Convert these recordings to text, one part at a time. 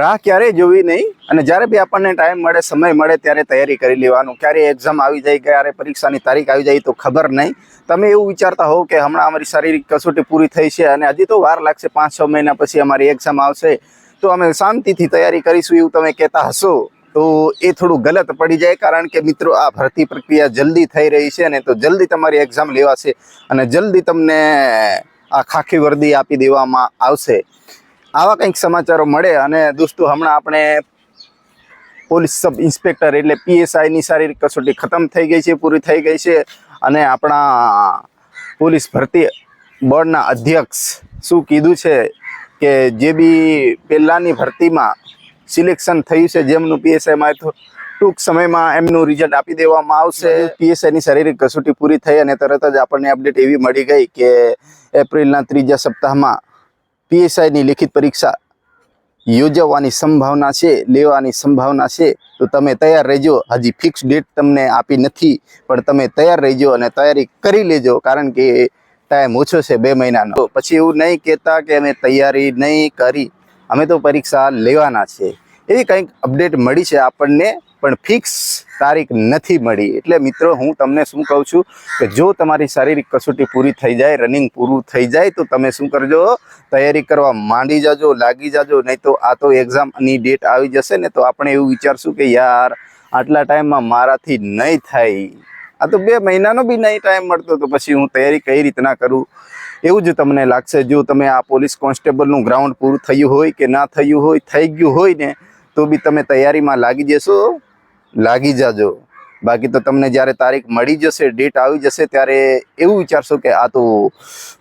રાહ ક્યારેય જોવી નહીં. અને જ્યારે બી આપણને ટાઈમ મળે, સમય મળે ત્યારે તૈયારી કરી લેવાનું. ક્યારે એક્ઝામ આવી જાય, ક્યારે પરીક્ષાની તારીખ આવી જાય તો ખબર નહીં. તમે એવું વિચારતા હોવ કે હમણાં અમારી શારીરિક કસોટી પૂરી થઈ છે અને હજી તો વાર લાગશે પાંચ છ મહિના પછી અમારી એક્ઝામ આવશે. તો અમે શાંતિથી તૈયારી કરીશું એવું તમે કહેતા હશો તો એ થોડું ગલત પડી જાય કારણ કે મિત્રો, આ ભરતી પ્રક્રિયા જલ્દી થઈ રહી છે ને તો જલ્દી તમારી એક્ઝામ લેવાશે અને જલ્દી તમને આ ખાખી વર્દી આપી દેવામાં આવશે. આવા કંઈક સમાચારો મળે અને દોસ્તો હમણાં આપણે પોલીસ સબ ઇન્સ્પેક્ટર એટલે પીએસઆઈની શારીરિક કસોટી ખતમ થઈ ગઈ છે પૂરી થઈ ગઈ છે અને આપણા પોલીસ ભરતી બોર્ડના અધ્યક્ષ શું કીધું છે કે જે બી પહેલાંની ભરતીમાં સિલેક્શન થયું છે જેમનું પીએસઆઈમાં ટૂંક સમયમાં એમનું રિઝલ્ટ આપી દેવામાં આવશે. પીએસઆઈની શારીરિક કસોટી પૂરી થઈ અને તરત જ આપણને અપડેટ એવી મળી ગઈ કે એપ્રિલના ત્રીજા સપ્તાહમાં પીએસઆઈની લિખિત પરીક્ષા યોજવાની સંભાવના છે, લેવાની સંભાવના છે, તો તમે તૈયાર રહેજો. હજી ફિક્સ ડેટ તમને આપી નથી, પણ તમે તૈયાર રહેજો અને તૈયારી કરી લેજો, કારણ કે ટાઈમ ઓછો છે બે મહિનાનો. પછી એવું નહીં કહેતા કે અમે તૈયારી નહીં કરી. અમે તો પરીક્ષા લેવાના છે. એવી કંઈક અપડેટ મળી છે આપણને. પણ ફિક્સ તારીખ નથી મળી. એટલે મિત્રો, હું તમને શું કહું છું કે જો તમારી શારીરિક કસોટી પૂરી થઈ જાય રનિંગ પૂરું થઈ જાય, તો તમે શું કરજો, તૈયારી કરવા માંડી જાજો, લાગી જાજો, નહીં તો આ તો એક્ઝામની ડેટ આવી જશે ને તો આપણે એવું વિચારશું કે યાર, આટલા ટાઈમમાં મારાથી નહીં થાય. આ તો બે મહિનાનો બી નહીં ટાઈમ મળતો, તો પછી હું તૈયારી કઈ રીતના કરું? એવું જ તમને લાગશે, જો તમે આ પોલીસ કોન્સ્ટેબલનું ગ્રાઉન્ડ પૂરું થયું હોય કે ના થયું હોય, થઈ ગયું હોય ને, તો બી તમે તૈયારીમાં લાગી જશો. લાગી જાજો. બાકી તો તમને જ્યારે તારીખ મળી જશે ડેટ આવી જશે, ત્યારે એવું વિચારશો કે આ તો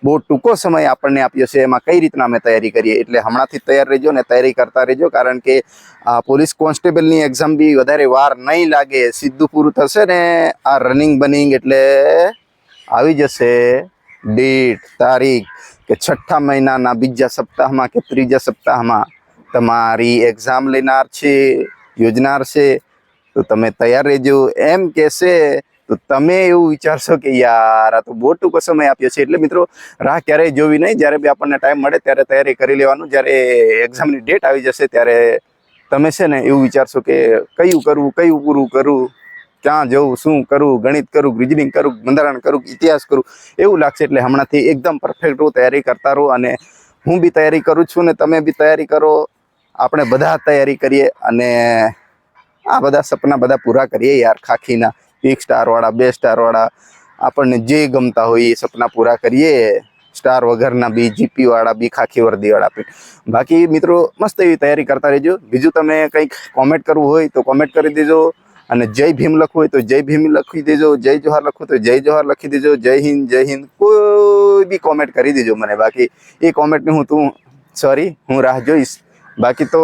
બહુ ટૂંકો સમય આપણને આપ્યો છે, એમાં કઈ રીતના અમે તૈયારી કરીએ? એટલે હમણાંથી તૈયાર રહેજો ને તૈયારી કરતા રહેજો, કારણ કે આ પોલીસ કોન્સ્ટેબલની એક્ઝામ બી વધારે વાર નહીં લાગે. સીધું પૂરું થશે ને આ રનિંગ બનિંગ એટલે આવી જશે. ડેટ તારીખ કે છઠ્ઠા મહિનાના બીજા સપ્તાહમાં કે ત્રીજા સપ્તાહમાં તમારી એક્ઝામ લેનાર છે, યોજનાર છે. તો તમે તૈયાર રહેજો. એમ કહેશે, તો તમે એવું વિચારશો કે યાર, આ તો બહુ ટૂંકો સમય આપ્યો છે. એટલે મિત્રો, રાહ ક્યારેય જોવી નહીં. જ્યારે બી આપણને ટાઈમ મળે, ત્યારે તૈયારી કરી લેવાનું. જ્યારે એક્ઝામની ડેટ આવી જશે, ત્યારે તમે છે ને એવું વિચારશો કે કયું કરવું, કયું પૂરું કરવું, ક્યાં જવું, શું કરવું, ગણિત કરવું રિઝનિંગ કરવું બંધારણ કરવું ઇતિહાસ કરવું એવું લાગશે. એટલે હમણાંથી એકદમ પરફેક્ટ રહો તૈયારી કરતા રહો અને હું બી તૈયારી કરું છું ને તમે બી તૈયારી કરો. આપણે બધા તૈયારી કરીએ અને આ બધા સપના બધા પૂરા કરીએ યાર, ખાખીના એક સ્ટારવાળા બે સ્ટારવાળા આપણને જે ગમતા હોય એ સપના પૂરા કરીએ. સ્ટાર વગરના બી જીપી વાળા બી, ખાખી વર્દીવાળા બી. બાકી મિત્રો, મસ્ત એવી તૈયારી કરતા રહેજો. બીજું તમે કંઈક કોમેન્ટ કરવું હોય તો કોમેન્ટ કરી દેજો. અને જય ભીમ લખવું હોય તો જય ભીમ લખી દેજો. જય જોહાર લખવું તો જય જોહાર લખી દેજો. જય હિન્દ જય હિન્દ. કોઈ બી કોમેન્ટ કરી દેજો મને. બાકી એ કોમેન્ટની હું તું સોરી હું રાહ જોઈશ. બાકી તો